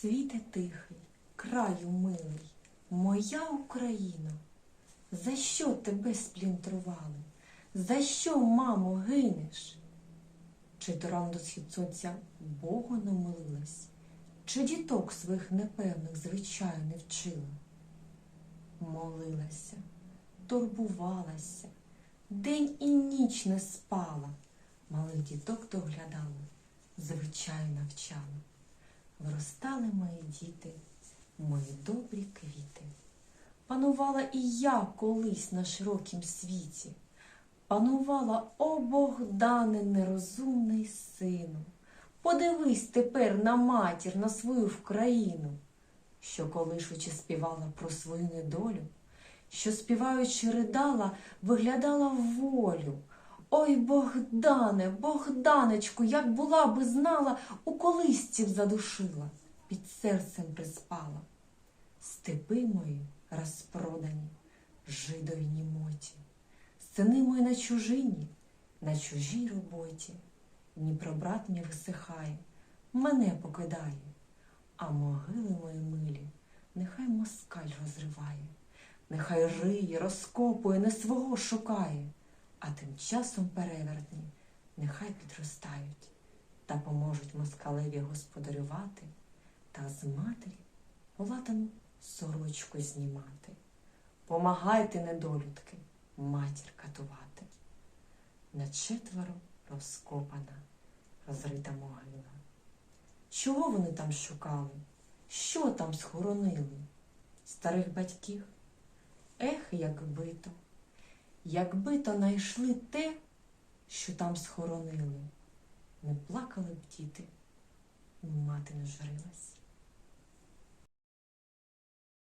Світе тихий, краю милий, моя Україно, за що тебе сплінтрували? За що, мамо, гинеш? Чи рано до схід сонця Богу не молилась, чи діток своїх непевних звичаю не вчила? Молилася, турбувалася, день і ніч не спала, малих діток доглядала, звичаю навчала. Виростали мої діти, мої добрі квіти. Панувала і я колись на широкім світі. Панувала, о Богдане, нерозумний сину. Подивись тепер на матір, на свою вкраїну, що колишучи співала про свою недолю, що співаючи ридала, виглядала волю. Ой, Богдане, Богданечку, як була би знала, у колисців задушила, під серцем приспала. Степи мої розпродані, жидові німоті, сини мої на чужині, на чужій роботі. Дніпробрат мій висихає, мене покидає, а могили мої милі, нехай москаль розриває, нехай риє, розкопує, не свого шукає, а тим часом перевертні нехай підростають та поможуть москалеві господарювати та з матері латану сорочку знімати. Помагайте, недолюдки, матір катувати. На четверо розкопана, розрита могила. Чого вони там шукали? Що там схоронили? Старих батьків? Ех, якби то, якби то найшли те, що там схоронили, не плакали б діти, мати не журилась.